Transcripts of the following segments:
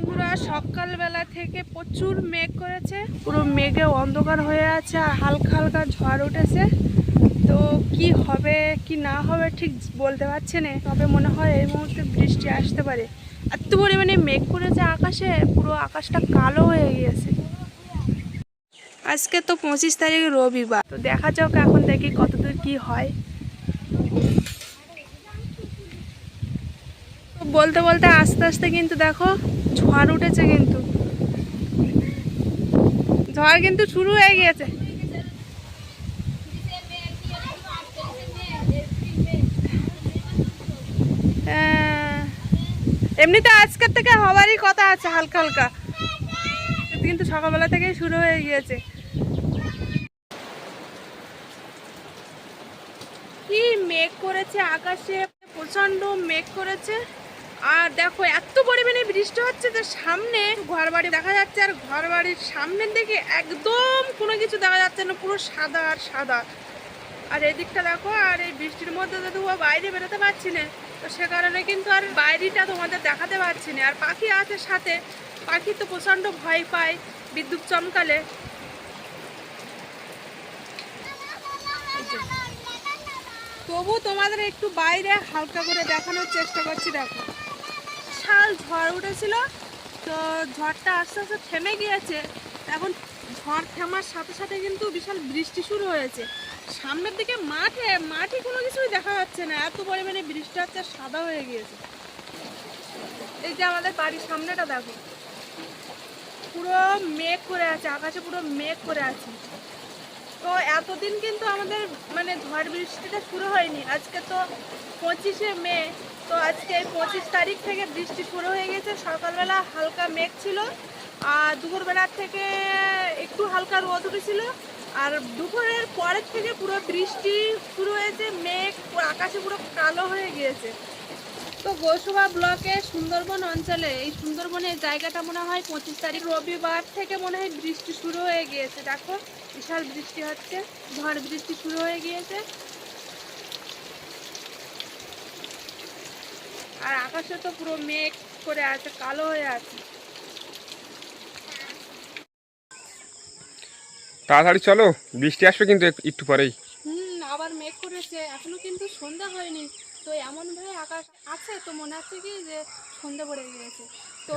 বন্ধুরা, সকালবেলা থেকে প্রচুর মেঘ করেছে। পুরো মেঘে অন্ধকার হয়ে আছে আর হালকা হালকা ঝড় উঠেছে। তো কি হবে, কি না হবে ঠিক বলতে পারছি না। তবে মনে হয় এই মুহূর্তে বৃষ্টি আসতে পারে। এত পরিমাণে মেঘ করেছে আকাশে, পুরো আকাশটা কালো হয়ে গিয়েছে। আজকে তো পঁচিশ তারিখ রবিবার। তো দেখা যাক এখন দেখি কতদূর কি হয়। বলতে বলতে আস্তে আস্তে কিন্তু দেখো ঝড় উঠেছে কিন্তু। ঝড় কিন্তু শুরু হয়ে গিয়েছে। এমনিতে আজকের থেকে হওয়ারই কথা আছে হালকা হালকা। কিন্তু সকালবেলা থেকেই শুরু হয়ে গিয়েছে। কি মেঘ করেছে আকাশে প্রচণ্ড মেঘ করেছে। আর দেখো, এত পরিমাণে বৃষ্টি হচ্ছে যে সামনে ঘর বাড়ি দেখা যাচ্ছে, আর ঘর বাড়ির সামনের দিকে একদম কোনো কিছু দেখা যাচ্ছে না, পুরো সাদা আর সাদা। আর এদিকটা দেখো, আর এই বৃষ্টির মধ্যে যদি ও বাইরে বেরোতে পারছি না। তো সে কারণে কিন্তু আর বাইরেটা তোমাদের দেখাতে পারছি না। আর পাখি আছে সাথে, পাখি তো প্রচণ্ড ভয় পায়, বিদ্যুৎ চমকালে। তবু তোমাদের একটু বাইরে হালকা করে দেখানোর চেষ্টা করছি, দেখো। বিশাল ঝড় উঠেছিল। তো ঝড়টা আস্তে আস্তে থেমে গিয়েছে। এখন ঝড় থামার সাথে সাথে কিন্তু বিশাল বৃষ্টি শুরু হয়েছে। সামনের দিকে মাঠে মাঠে কোনো কিছুই দেখা যাচ্ছে না। এত পরিমাণে বৃষ্টি হচ্ছে সাদা হয়ে গিয়েছে। এই যে আমাদের বাড়ির সামনেটা দেখো। পুরো মেঘ করে আছে, আকাশে পুরো মেঘ করে আছে। তো এতদিন কিন্তু আমাদের মানে ঝড় বৃষ্টিটা শুরু হয়নি। আজকে তো পঁচিশে মে তো আজকে পঁচিশ তারিখ থেকে বৃষ্টি শুরু হয়ে গেছে। সকালবেলা হালকা মেঘ ছিল, আর দুপুরবেলার থেকে একটু হালকা রোদ উঠেছিল। আর দুপুরের পরের থেকে পুরো বৃষ্টি শুরু হয়েছে, মেঘ আকাশে পুরো কালো হয়ে গিয়েছে। তো গোসবা ব্লকে সুন্দরবন অঞ্চলে এই সুন্দরবনের জায়গাটা মনে হয় পঁচিশ তারিখ রবিবার থেকে মনে হয় বৃষ্টি শুরু হয়ে গিয়েছে। দেখো, বিশাল বৃষ্টি হচ্ছে, ঝড় বৃষ্টি শুরু হয়ে গিয়েছে। আর আকাশে তো পুরো মেঘ করে আছে কালো হয়ে আছে। তাড়াতাড়ি চলো বৃষ্টি আসবে কিন্তু এক- একটু পরেই। হুম আবার মেঘ করেছে এখনও কিন্তু সন্ধ্যা হয়নি। তো এমন ভাবে আকাশ আছে তো মনে হচ্ছে কি যে সন্ধ্যা পড়ে গিয়েছে। তো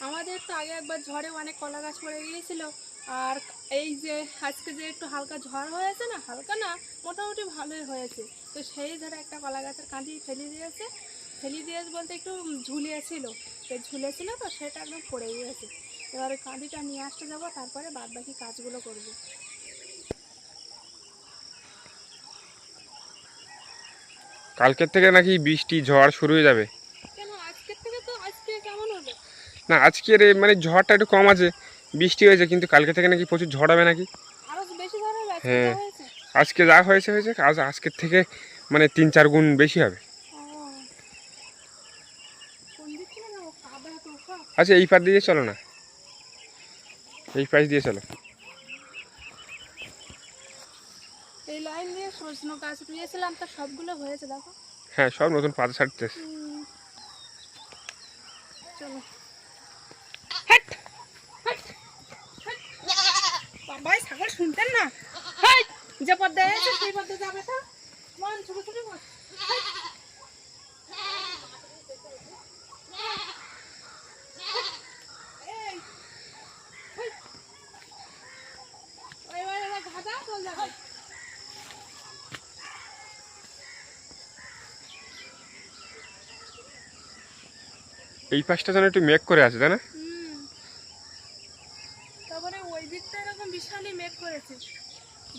আমাদের তো আগে একবার ঝড়ে অনেক কলা গাছ পড়ে গিয়েছিল। আর এই যে আজকে যে একটু হালকা ঝড় হয়েছে না হালকা না মোটামুটি ভালোই হয়েছে। তো সেই ধরে একটা কলা গাছের কাঁদি ফেলে দিয়েছে। ফেলে দিয়েছে বলতে একটু ঝুলিয়েছিল। তো ঝুলেছিল তো সেটা একদম পড়ে গিয়েছে। এবারে কাঁদিটা নিয়ে আসতে যাব তারপরে বাদ বাকি কাজগুলো করব। কালকের থেকে নাকি বৃষ্টি ঝড় শুরু হয়ে যাবে। তো আজকে না আজকের মানে ঝড়টা একটু কম আছে বৃষ্টি হয়েছে কিন্তু কালকে থেকে নাকি প্রচুর ঝড় হবে নাকি? হ্যাঁ। আজকে যা হয়েছে হয়েছে আজ আজকের থেকে মানে তিন চার গুণ বেশি হবে ও। কোন দিক থেকে যাব কাদা তো সব আচ্ছা এই পাশ দিয়ে চলো না। এই পাশ দিয়ে চলো। এই লাইন দিয়ে সজনো গাছ তো সবগুলো হয়েছে দেখো। হ্যাঁ সব নতুন পাতা ছাড়তেছে। চলো। বাবাই ছাগল শুনতেন না? যে পদ্মা সেই পদ্মা যাবে তো? মন ছোটো ছোটো মন এই, হাই! ওই, ওই, ওই, ঘাটা চল যাবে এই পাশটা যেন একটু মেঘ করে আছে তাই না? তারপরে ওই দিকটা এরকম বিশালই মেঘ করেছে।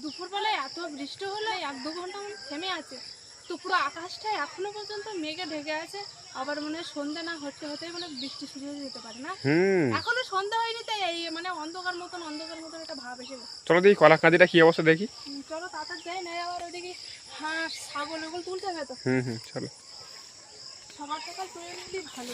দুপুরবেলায় এত বৃষ্টি হলো এক দু ঘণ্টা থেমে আছে। তো পুরো আকাশটা এখনও পর্যন্ত মেঘে ঢেকে আছে। আবার মনে হয় সন্ধে না হতে হতে মানে বৃষ্টি শুরু হয়ে যেতে পারে না? এখনও সন্ধ্যা হয়নি তাই এই মানে অন্ধকার মতন অন্ধকার মতন একটা ভাব এসে চলো দেখি কলা কাঁদিটা কি অবস্থা দেখি। চলো তাড়াতাড়ি যাই না আবার হাঁস ছাগল তুলতে হবে তো? হুম হুম চলো। সকাল সকাল তুলে নিলেই ভালো।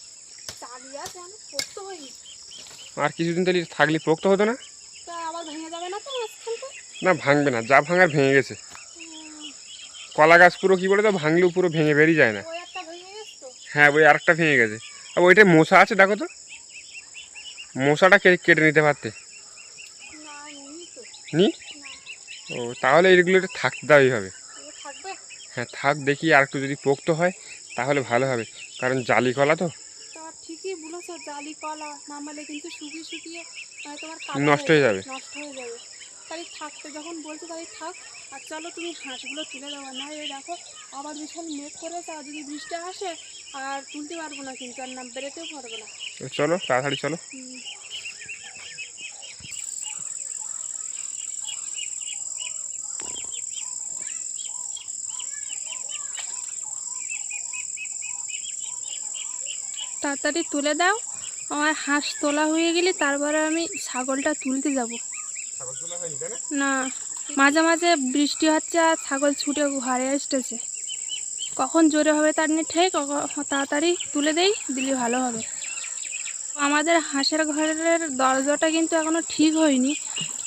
আর কিছুদিন তাহলে থাকলে পোক্ত হতো না? না ভাঙবে না যা ভাঙার ভেঙে গেছে। কলা গাছ পুরো কী বলে তো ভাঙলেও পুরো ভেঙে বেরিয়ে যায় না। হ্যাঁ ওই আরেকটা ভেঙে গেছে। আর ওইটা মশা আছে দেখো তো। মশাটা কেটে কেটে নিতে পারতে? নি ও তাহলে এইগুলো একটু থাকতে দেওয়াই হবে। হ্যাঁ থাক দেখি আর একটু যদি পোক্ত হয় তাহলে ভালো হবে। কারণ জালি কলা তো। জালি কলা নামালে কিন্তু শুকিয়ে শুকিয়ে তোমার নষ্ট হয়ে যাবে। নষ্ট হয়ে যাবে। তাই থাকতে যখন বলছো তাই থাক। আর চলো তুমি হাঁসগুলো তুলে দেওয়া না এই দেখো আবার বিশাল মেঘ করেছে আর যদি বৃষ্টি আসে আর তুলতে পারব না কিন্তু আর না বেরোতেও পারব না। চলো তাড়াতাড়ি চলো। তাড়াতাড়ি তুলে দাও। আমার হাঁস তোলা হয়ে গেলে তারপরে আমি ছাগলটা তুলতে যাব। না? মাঝে মাঝে বৃষ্টি হচ্ছে আর ছাগল ছুটে ঘরে আসতেছে। কখন জোরে হবে তার নিয়ে ঠিক তাড়াতাড়ি তুলে দেই দিলে ভালো হবে। আমাদের হাঁসের ঘরের দরজাটা কিন্তু এখনও ঠিক হয়নি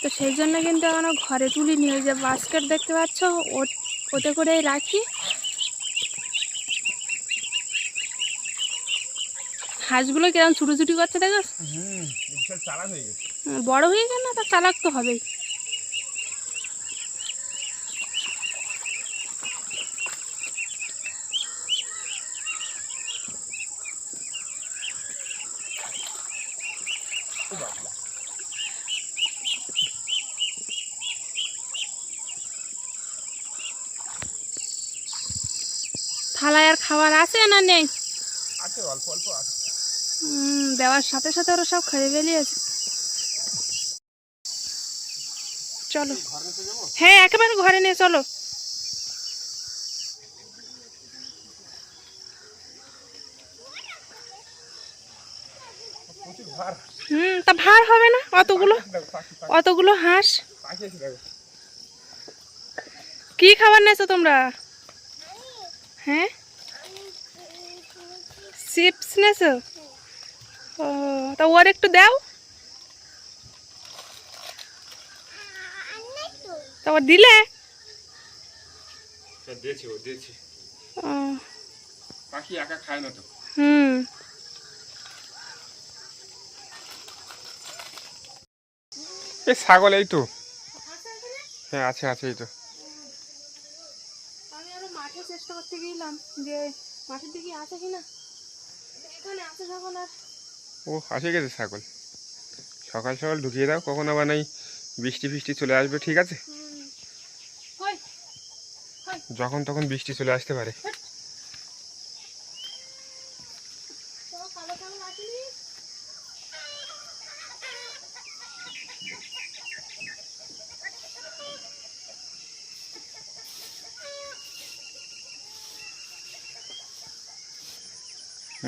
তো সেই জন্য কিন্তু এখনও ঘরে তুলিনি। ওই যে বাস্কেট দেখতে পাচ্ছ ও- ওতে করেই রাখি। হাঁসগুলো কিরম ছুটোছুটি করছে দেখো? হুম গেছে। বড় হয়ে গেল না তা চালাক তো হবেই। থালায় আর খাবার আছে না নেই? আছে অল্প অল্প আছে। দেওয়ার সাথে সাথে ওরা সব খেয়ে বেরিয়েছে চলো। হ্যাঁ একেবারে ঘরে নিয়ে চলো। হুম, তা ভার হবে না? অতগুলো? অতগুলো হাঁস? কি খাবার নেছো তোমরা? হ্যাঁ? চিপস নেছো ও তা ওর একটু দাও। তা ওর দিলে? ও দিয়েছি। ও, পাখি একা খায় না তো। হুম। এই ছাগল এই তো। হ্যাঁ আছে আছে এই তো। আমি আরও মাঠে চেষ্টা করতে গেলাম যে মাঠের দিকে আছে কিনা এখানে আছে যখন আর ও, আসে গেছে ছাগল। সকাল সকাল ঢুকিয়ে দাও, কখন আবার নাই বৃষ্টি ফিষ্টি চলে আসবে, ঠিক আছে? যখন তখন বৃষ্টি চলে আসতে পারে।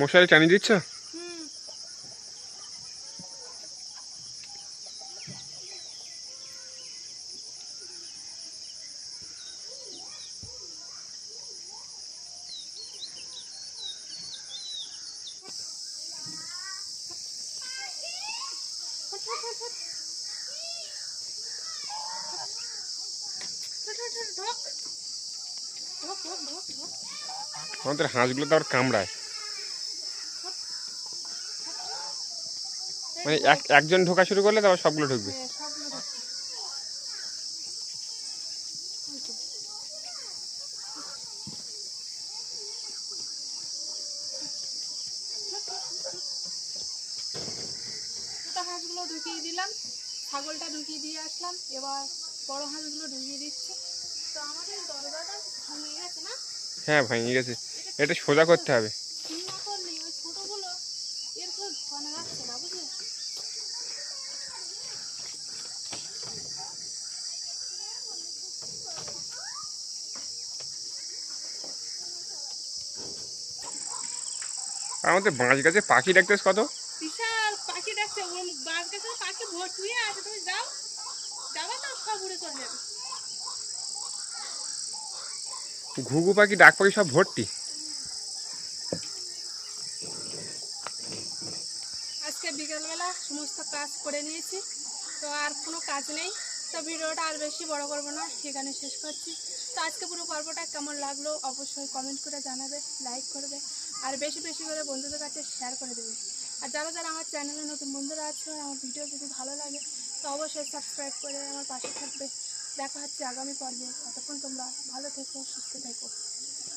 মশারি টানিয়ে দিচ্ছ হুম আমাদের হাঁসগুলো তো আবার কামড়ায়। মানে এক একজন ঢোকা শুরু করলে তারপর সবগুলো ঢুকবে। ছাগলটা ঢুকিয়ে দিয়ে আসলাম, এবার বড় হাঁসগুলো ঢুকিয়ে দিচ্ছি। হ্যাঁ ভেঙে গেছে। এটা সোজা করতে হবে। আমাদের বাঁশ গাছে পাখি ডাকতেছ কত? বিশাল পাখি ডাকছে বাস গেছে পাখি ভর্তি হয়ে আছে তুমি যাও। যাবে তো সব উড়ে চলে যাবে। ঘুঘু পাখি, ডাক পাখি সব ভর্তি। আজকে বিকেলবেলা সমস্ত কাজ করে নিয়েছি, তো আর কোনো কাজ নেই। তো ভিডিওটা আর বেশি বড় করব না সেখানে শেষ করছি। তো আজকে পুরো পর্বটা কেমন লাগল অবশ্যই কমেন্ট করে জানাবে লাইক করবে, আর বেশি বেশি করে বন্ধুদের কাছে শেয়ার করে দেবে। আর যারা যারা আমার চ্যানেলে নতুন বন্ধুরা আছে, আমার ভিডিও যদি ভালো লাগে, তো অবশ্যই সাবস্ক্রাইব করে আমার পাশে থাকবে। দেখা হচ্ছে আগামী পর্বে। ততক্ষণ তোমরা ভালো থেকো, সুস্থ থেকো।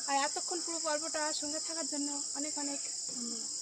আর এতক্ষণ পুরো পর্বটা সঙ্গে থাকার জন্য অনেক অনেক ধন্যবাদ।